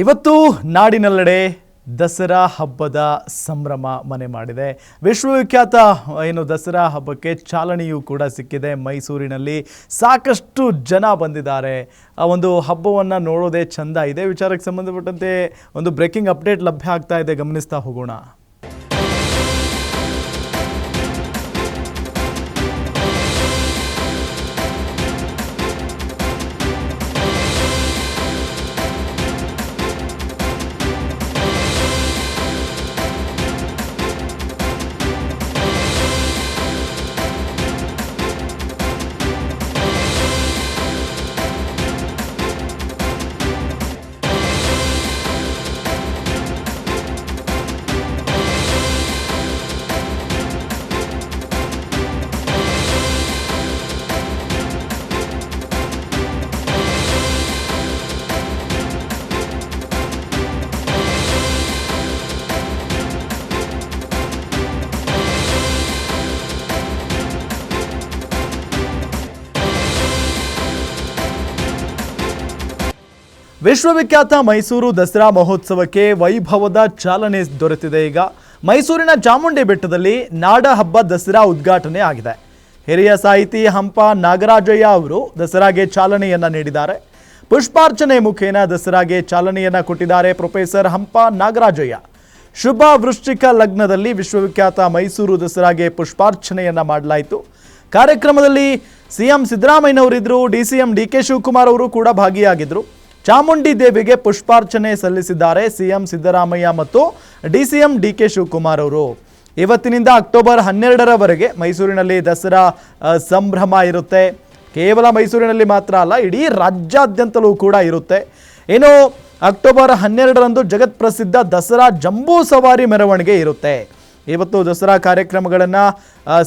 ಇವತ್ತು ನಾಡಿನೆಲ್ಲೆಡೆ ದಸರಾ ಹಬ್ಬದ ಸಂಭ್ರಮ ಮನೆ ಮಾಡಿದೆ. ವಿಶ್ವವಿಖ್ಯಾತ ಏನು ದಸರಾ ಹಬ್ಬಕ್ಕೆ ಚಾಲನೆಯೂ ಕೂಡ ಸಿಕ್ಕಿದೆ. ಮೈಸೂರಿನಲ್ಲಿ ಸಾಕಷ್ಟು ಜನ ಬಂದಿದ್ದಾರೆ. ಆ ಒಂದು ಹಬ್ಬವನ್ನು ನೋಡೋದೇ ಚಂದ ಇದೆ. ವಿಚಾರಕ್ಕೆ ಸಂಬಂಧಪಟ್ಟಂತೆ ಒಂದು ಬ್ರೇಕಿಂಗ್ ಅಪ್ಡೇಟ್ ಲಭ್ಯ ಆಗ್ತಾ ಇದೆ. ಗಮನಿಸ್ತಾ ಹೋಗೋಣ. ವಿಶ್ವವಿಖ್ಯಾತ ಮೈಸೂರು ದಸರಾ ಮಹೋತ್ಸವಕ್ಕೆ ವೈಭವದ ಚಾಲನೆ ದೊರೆತಿದೆ ಈಗ. ಮೈಸೂರಿನ ಚಾಮುಂಡಿ ಬೆಟ್ಟದಲ್ಲಿ ನಾಡ ಹಬ್ಬ ದಸರಾ ಉದ್ಘಾಟನೆ ಆಗಿದೆ. ಹಿರಿಯ ಸಾಹಿತಿ ಹಂಪ ನಾಗರಾಜಯ್ಯ ಅವರು ದಸರಾಗೆ ಚಾಲನೆಯನ್ನ ನೀಡಿದ್ದಾರೆ. ಪುಷ್ಪಾರ್ಚನೆ ಮುಖೇನ ದಸರಾಗೆ ಚಾಲನೆಯನ್ನ ಕೊಟ್ಟಿದ್ದಾರೆ ಪ್ರೊಫೆಸರ್ ಹಂಪ ನಾಗರಾಜಯ್ಯ. ಶುಭ ವೃಶ್ಚಿಕ ಲಗ್ನದಲ್ಲಿ ವಿಶ್ವವಿಖ್ಯಾತ ಮೈಸೂರು ದಸರಾಗೆ ಪುಷ್ಪಾರ್ಚನೆಯನ್ನ ಮಾಡಲಾಯಿತು. ಕಾರ್ಯಕ್ರಮದಲ್ಲಿ CM ಸಿದ್ದರಾಮಯ್ಯನವರಿದ್ದರು D C M D K Shivakumar ಅವರು ಕೂಡ ಭಾಗಿಯಾಗಿದ್ದರು ಚಾಮುಂಡಿ ದೇವಿಗೆ ಪುಷ್ಪಾರ್ಚನೆ ಸಲ್ಲಿಸಿದ್ದಾರೆ ಸಿಎಂ ಸಿದ್ದರಾಮಯ್ಯ ಮತ್ತು ಡಿಸಿಎಂ ಡಿ ಕೆ ಶಿವಕುಮಾರ್ ಅವರು. ಇವತ್ತಿನಿಂದ ಅಕ್ಟೋಬರ್ ಹನ್ನೆರಡರವರೆಗೆ ಮೈಸೂರಿನಲ್ಲಿ ದಸರಾ ಸಂಭ್ರಮ ಇರುತ್ತೆ. ಕೇವಲ ಮೈಸೂರಿನಲ್ಲಿ ಮಾತ್ರ ಅಲ್ಲ, ಇಡೀ ರಾಜ್ಯಾದ್ಯಂತಲೂ ಕೂಡ ಇರುತ್ತೆ. ಏನು ಅಕ್ಟೋಬರ್ ಹನ್ನೆರಡರಂದು ಜಗತ್ ಪ್ರಸಿದ್ಧ ದಸರಾ ಜಂಬೂ ಸವಾರಿ ಮೆರವಣಿಗೆ ಇರುತ್ತೆ. ಇವತ್ತು ದಸರಾ ಕಾರ್ಯಕ್ರಮಗಳನ್ನು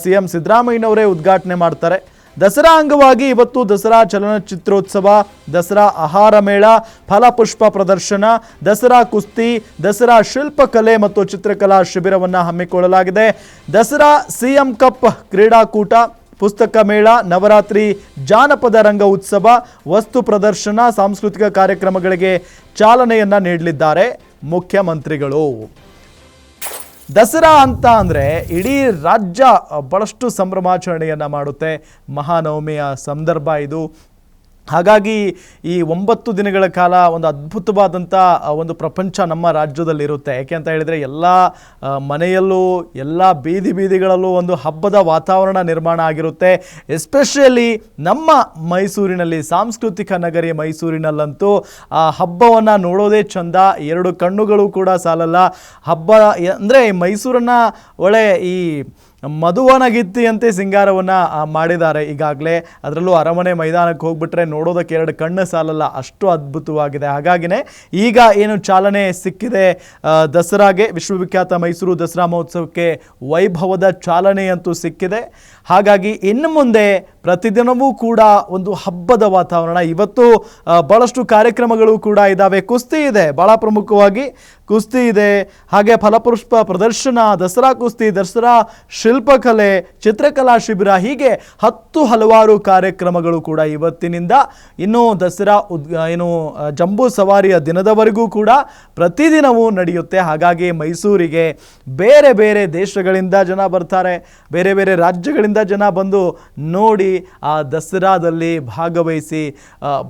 ಸಿ ಎಂ ಸಿದ್ದರಾಮಯ್ಯನವರೇ ಉದ್ಘಾಟನೆ ಮಾಡ್ತಾರೆ. ದಸರಾ ಅಂಗವಾಗಿ ಇವತ್ತು ದಸರಾ ಚಲನಚಿತ್ರೋತ್ಸವ, ದಸರಾ ಆಹಾರ ಮೇಳ, ಫಲಪುಷ್ಪ ಪ್ರದರ್ಶನ, ದಸರಾ ಕುಸ್ತಿ, ದಸರಾ ಶಿಲ್ಪಕಲೆ ಮತ್ತು ಚಿತ್ರಕಲಾ ಶಿಬಿರವನ್ನು ಹಮ್ಮಿಕೊಳ್ಳಲಾಗಿದೆ. ದಸರಾ ಸಿಎಂ ಕಪ್ ಕ್ರೀಡಾಕೂಟ, ಪುಸ್ತಕ ಮೇಳ, ನವರಾತ್ರಿ, ಜಾನಪದ ರಂಗ ಉತ್ಸವ, ವಸ್ತು ಪ್ರದರ್ಶನ, ಸಾಂಸ್ಕೃತಿಕ ಕಾರ್ಯಕ್ರಮಗಳಿಗೆ ಚಾಲನೆಯನ್ನ ನೀಡಲಿದ್ದಾರೆ ಮುಖ್ಯಮಂತ್ರಿಗಳು. ದಸರಾ ಅಂತ ಅಂದರೆ ಇಡೀ ರಾಜ್ಯ ಬಹಳಷ್ಟು ಸಂಭ್ರಮಾಚರಣೆಯನ್ನು ಮಾಡುತ್ತೆ. ಮಹಾನವಮಿಯ ಸಂದರ್ಭ ಇದು. ಹಾಗಾಗಿ ಈ ಒಂಬತ್ತು ದಿನಗಳ ಕಾಲ ಒಂದು ಅದ್ಭುತವಾದಂಥ ಒಂದು ಪ್ರಪಂಚ ನಮ್ಮ ರಾಜ್ಯದಲ್ಲಿರುತ್ತೆ. ಯಾಕೆ ಅಂತ ಹೇಳಿದರೆ ಎಲ್ಲ ಮನೆಯಲ್ಲೂ, ಎಲ್ಲ ಬೀದಿ ಬೀದಿಗಳಲ್ಲೂ ಒಂದು ಹಬ್ಬದ ವಾತಾವರಣ ನಿರ್ಮಾಣ ಆಗಿರುತ್ತೆ. ಎಸ್ಪೆಷಲಿ ನಮ್ಮ ಮೈಸೂರಿನಲ್ಲಿ, ಸಾಂಸ್ಕೃತಿಕ ನಗರಿ ಮೈಸೂರಿನಲ್ಲಂತೂ, ಆ ಹಬ್ಬವನ್ನು ನೋಡೋದೇ ಚಂದ. ಎರಡು ಕಣ್ಣುಗಳು ಕೂಡ ಸಾಲಲ್ಲ. ಹಬ್ಬ ಅಂದರೆ ಮೈಸೂರನ್ನು ಒಳ್ಳೆ ಈ ಮಧುವನಗಿತ್ತಿಯಂತೆ ಸಿಂಗಾರವನ್ನು ಮಾಡಿದ್ದಾರೆ. ಈಗಾಗಲೇ ಅದರಲ್ಲೂ ಅರಮನೆ ಮೈದಾನಕ್ಕೆ ಹೋಗ್ಬಿಟ್ರೆ ನೋಡೋದಕ್ಕೆ ಎರಡು ಕಣ್ಣು ಸಾಲಲ್ಲ. ಅಷ್ಟು ಅದ್ಭುತವಾಗಿದೆ. ಹಾಗಾಗಿನೇ ಈಗ ಏನು ಚಾಲನೆ ಸಿಕ್ಕಿದೆ? ದಸರಾಗೆ, ವಿಶ್ವವಿಖ್ಯಾತ ಮೈಸೂರು ದಸರಾ ಮಹೋತ್ಸವಕ್ಕೆ ವೈಭವದ ಚಾಲನೆಯಂತೂ ಸಿಕ್ಕಿದೆ. ಹಾಗಾಗಿ ಇನ್ನು ಮುಂದೆ ಪ್ರತಿದಿನವೂ ಕೂಡ ಒಂದು ಹಬ್ಬದ ವಾತಾವರಣ. ಇವತ್ತು ಭಾಳಷ್ಟು ಕಾರ್ಯಕ್ರಮಗಳು ಕೂಡ ಇದ್ದಾವೆ ಕುಸ್ತಿ ಇದೆ ಭಾಳ ಪ್ರಮುಖವಾಗಿ ಕುಸ್ತಿ ಇದೆ. ಹಾಗೆ ಫಲಪುಷ್ಪ ಪ್ರದರ್ಶನ, ದಸರಾ ಕುಸ್ತಿ, ದಸರಾ ಶಿಲ್ಪಕಲೆ, ಚಿತ್ರಕಲಾ ಶಿಬಿರ, ಹೀಗೆ ಹತ್ತು ಹಲವಾರು ಕಾರ್ಯಕ್ರಮಗಳು ಕೂಡ ಇವತ್ತಿನಿಂದ. ಇನ್ನೂ ದಸರಾ ಉದ್ ಏನು ಜಂಬೂ ಸವಾರಿಯ ದಿನದವರೆಗೂ ಕೂಡ ಪ್ರತಿದಿನವೂ ನಡೆಯುತ್ತೆ. ಹಾಗಾಗಿ ಮೈಸೂರಿಗೆ ಬೇರೆ ಬೇರೆ ದೇಶಗಳಿಂದ ಜನ ಬರ್ತಾರೆ. ಬೇರೆ ಬೇರೆ ರಾಜ್ಯಗಳಿಂದ ಜನ ಬಂದು ನೋಡಿ ಆ ದಸರಾದಲ್ಲಿ ಭಾಗವಹಿಸಿ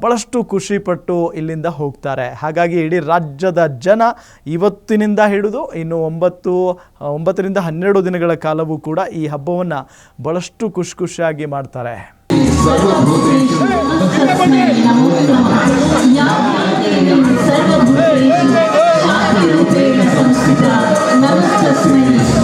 ಭಾಳಷ್ಟು ಖುಷಿಪಟ್ಟು ಇಲ್ಲಿಂದ ಹೋಗ್ತಾರೆ. ಹಾಗಾಗಿ ಇಡೀ ರಾಜ್ಯದ ಜನ ಇವತ್ತಿನಿಂದ ಹಿಡಿದು ಇನ್ನು ಒಂಬತ್ತು ಒಂಬತ್ತರಿಂದ ಹನ್ನೆರಡು ದಿನಗಳ ಕಾಲವೂ ಕೂಡ ಈ ಹಬ್ಬವನ್ನು ಭಾಳಷ್ಟು ಖುಷಿ ಖುಷಿಯಾಗಿ ಮಾಡ್ತಾರೆ.